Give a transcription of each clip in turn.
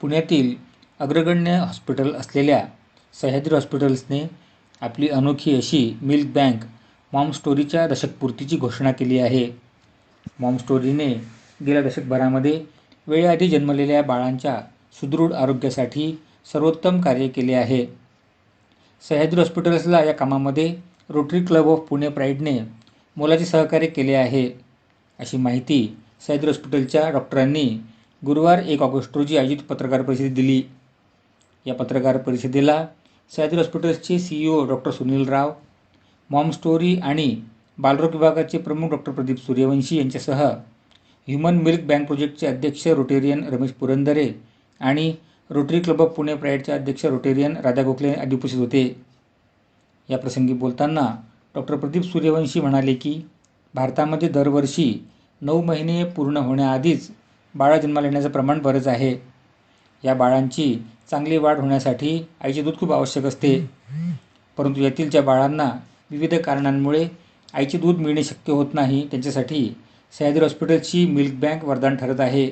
पुण्यातील अग्रगण्य हॉस्पिटल असलेल्या सह्याद्री हॉस्पिटल्सने आपली अनोखी अशी मिल्क बँक मॉम स्टोरीच्या दशकपूर्तीची घोषणा केली आहे. मॉम स्टोरीने गेल्या दशकभरामध्ये वेळेआधी जन्मलेल्या बाळांच्या सुदृढ आरोग्यासाठी सर्वोत्तम कार्य केले आहे. सह्याद्री हॉस्पिटल्सला या कामामध्ये रोटरी क्लब ऑफ पुणे प्राईडने मोलाचे सहकार्य केले आहे. अशी माहिती सह्याद्री हॉस्पिटलच्या डॉक्टरांनी गुरुवार एक ऑगस्ट रोजी आयोजित पत्रकार परिषद दिली. या पत्रकार परिषदेला Sahyadri हॉस्पिटल्सचे C E O doctor Sunil Rao mom story आणि बालरोग विभागाचे प्रमुख डॉक्टर प्रदीप सूर्यवंशी यांच्यासह ह्युमन मिल्क बँक प्रोजेक्टचे अध्यक्ष रोटेरियन रमेश पुरंदरे आणि रोटरी क्लब ऑफ पुणे प्राईडचे अध्यक्ष रोटेरियन राधा गोखले आदी उपस्थित होते. या प्रसंगी बोलताना डॉक्टर प्रदीप सूर्यवंशी म्हणाले की भारतामध्ये दरवर्षी नऊ महिने पूर्ण होण्याआधीच बाळा जन्माला येण्याचं प्रमाण बरंच आहे. या बाळांची चांगली वाढ होण्यासाठी आईचे दूध खूप आवश्यक असते. परंतु यातील ज्या बाळांना विविध कारणांमुळे आईचे दूध मिळणे शक्य होत नाही. त्यांच्यासाठी सह्याद्री हॉस्पिटलची मिल्क बँक वरदान ठरत आहे.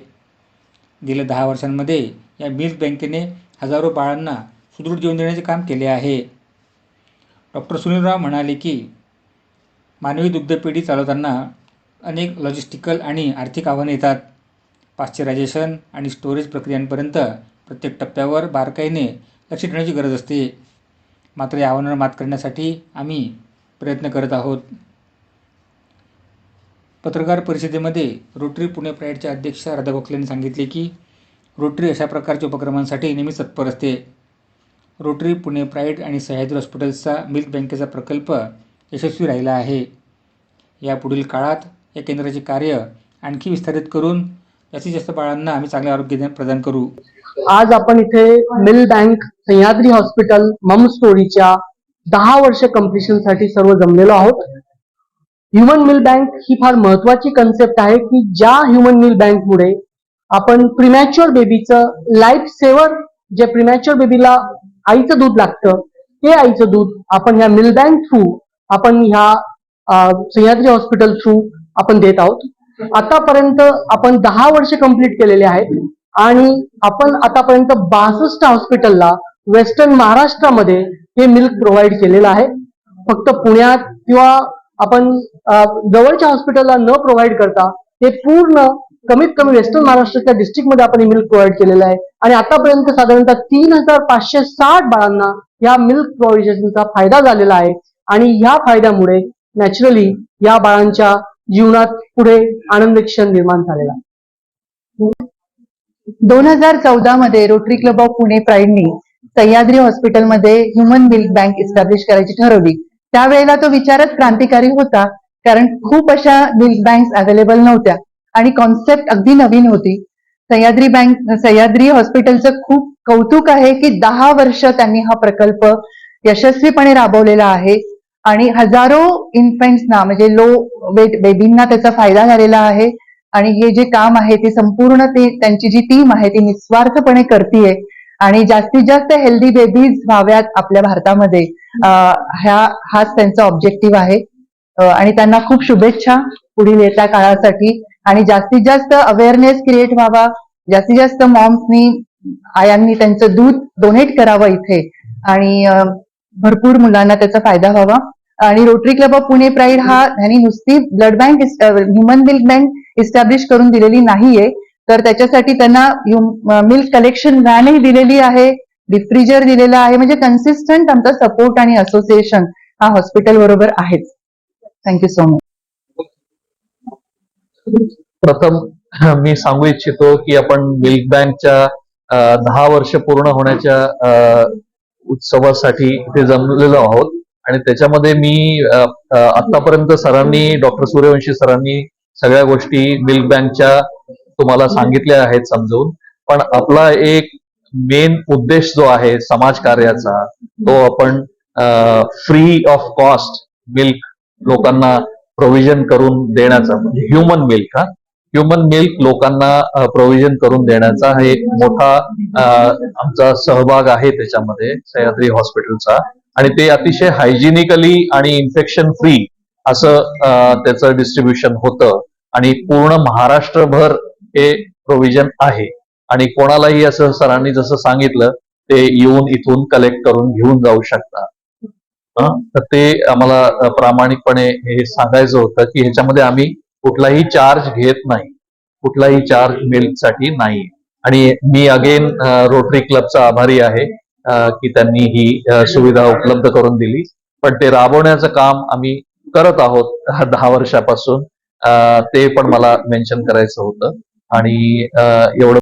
गेल्या दहा वर्षांमध्ये या मिल्क बँकेने हजारो बाळांना सुदृढ जीवन देण्याचे काम केले आहे. डॉक्टर सुनीलराव म्हणाले की मानवी दुग्धपेढी चालवताना अनेक लॉजिस्टिकल आणि आर्थिक आव्हाने येतात. पाश्चरायझेशन आणि स्टोरेज प्रक्रियांपर्यंत प्रत्येक टप्प्यावर बारकाईने लक्ष ठेवण्याची गरज असते. मात्र या आव्हानावर मात करण्यासाठी आम्ही प्रयत्न करत आहोत. पत्रकार परिषदेमध्ये रोटरी पुणे प्राईडचे अध्यक्ष राधा गोखले यांनी सांगितले की रोटरी अशा प्रकारच्या उपक्रमांसाठी नेहमीच तत्पर असते. रोटरी पुणे प्राईड आणि सह्याद्री हॉस्पिटल्सचा मिल्क बँकेचा प्रकल्प यशस्वी राहिला आहे. यापुढील काळात या केंद्राचे कार्य आणखी विस्तारित करून जास्तीत जास्त बाळांना आम्ही चांगले आरोग्य प्रदान करू. आज आपण इथे मिल बँक सह्याद्री हॉस्पिटल मम स्टोरीच्या दहा वर्ष कम्प्लिशनसाठी सर्व जमलेलो आहोत. ह्युमन मिल बँक ही फार महत्वाची कन्सेप्ट आहे की ज्या ह्युमन मिल बँक मुळे आपण प्रिमॅच्युअर बेबीचं लाईफ सेवर जे प्रिमॅच्युअर बेबीला आईचं दूध लागतं ते आईचं दूध आपण ह्या मिल बँक थ्रू आपण ह्या सह्याद्री हॉस्पिटल थ्रू आपण देत आहोत. आतापर्यंत आपण दहा वर्ष कंप्लीट केलेले आहेत आणि आपण आतापर्यंत बासष्ट हॉस्पिटलला वेस्टर्न महाराष्ट्रामध्ये हे मिल्क प्रोव्हाइड केलेलं आहे. फक्त पुण्यात किंवा आपण जवळच्या हॉस्पिटलला न प्रोव्हाइड करता हे पूर्ण कमीत कमी वेस्टर्न महाराष्ट्राच्या डिस्ट्रिक्टमध्ये आपण हे मिल्क प्रोव्हाइड केलेलं आहे. आणि आतापर्यंत साधारणतः तीन हजार पाचशे साठ बाळांना या मिल्क प्रोव्हिजनचा फायदा झालेला आहे. आणि ह्या फायद्यामुळे नॅचरली या बाळांच्या जीवनात पुढे आनंद क्षण निर्माण झालेला. दोन हजार चौदा मध्ये रोटरी क्लब ऑफ पुणे प्राईडनी सह्याद्री हॉस्पिटलमध्ये ह्युमन मिल्क बँक इस्टॅब्लिश करायची ठरवली. त्यावेळेला तो विचारच क्रांतिकारी होता कारण खूप अशा मिल्क बँक अवेलेबल नव्हत्या आणि कॉन्सेप्ट अगदी नवीन होती. सह्याद्री बँक सह्याद्री हॉस्पिटलचं खूप कौतुक आहे की दहा वर्ष त्यांनी हा प्रकल्प यशस्वीपणे राबवलेला आहे. आणि हजारो इन्फंट्सना म्हणजे लो वेट बेबींना त्याचा फायदा झालेला आहे. आणि हे जे काम आहे ते संपूर्ण ते त्यांची जी टीम आहे ती निस्वार्थपणे करतीये. आणि जास्तीत जास्त हेल्दी बेबीज व्हाव्यात आपल्या भारतामध्ये. ह्या हाच त्यांचा ऑब्जेक्टिव्ह आहे. आणि त्यांना खूप शुभेच्छा पुढील येत्या काळासाठी. आणि जास्तीत जास्त अवेअरनेस क्रिएट व्हावा. जास्तीत जास्त मॉम्सनी आयांनी त्यांचं दूध डोनेट करावं इथे. आणि भरपूर मुलांना त्याचा फायदा व्हावा. आणि Rotary Club of Pune Pride हा ह्यांनी नुसती blood bank human milk bank establish करून दिलेली नाहीये. तर त्याच्यासाठी त्यांना मिल्क कलेक्शन व्हॅनही दिलेली आहे डिफ्रिजर दिलेला आहे. म्हणजे कन्सिस्टंट आमचा सपोर्ट आणि असोसिएशन हा हॉस्पिटल बरोबर आहेच. थँक्यू सो मच प्रथम मी सांगू इच्छितो की आपण मिल्क बँकच्या दहा वर्ष पूर्ण होण्याच्या उत्सवासाठी इथे जमलेलो आहोत. आणि त्याच्यामध्ये मी आतापर्यंत सरांनी डॉक्टर सूर्यवंशी सरांनी सगळ्या गोष्टी मिल्क बँकच्या तुम्हाला सांगितल्या आहेत समजून. पण आपला एक मेन उद्देश जो आहे समाज कार्याचा तो आपण फ्री ऑफ कॉस्ट मिल्क लोकांना प्रोव्हिजन करून देण्याचा म्हणजे ह्युमन मिल्क हा. ह्युमन मिल्क लोकांना प्रोव्हिजन करून देण्याचा हा एक मोठा आमचा सहभाग आहे त्याच्यामध्ये सह्याद्री हॉस्पिटलचा. आणि ते अतिशय हायजिनिकली आणि इन्फेक्शन फ्री असं त्याचं डिस्ट्रीब्युशन होतं. आणि पूर्ण महाराष्ट्रभर हे प्रोव्हिजन आहे. आणि कोणालाही असं सरांनी जसं सांगितलं ते येऊन इथून कलेक्ट करून घेऊन जाऊ शकतात. तर ते आम्हाला प्रामाणिकपणे हे सांगायचं होतं की ह्याच्यामध्ये आम्ही कुठलाही चार्ज घेत नाही. कुठलाही चार्ज मिल्कसाठी नाही. आणि मी अगेन रोटरी क्लबचा आभारी आहे की त्यांनी ही सुविधा उपलब्ध करून दिली. पण ते राबवण्याचं काम आम्ही करत आहोत दहा वर्षापासून. ते पण मला मेन्शन करायचं होतं. आणि एवढं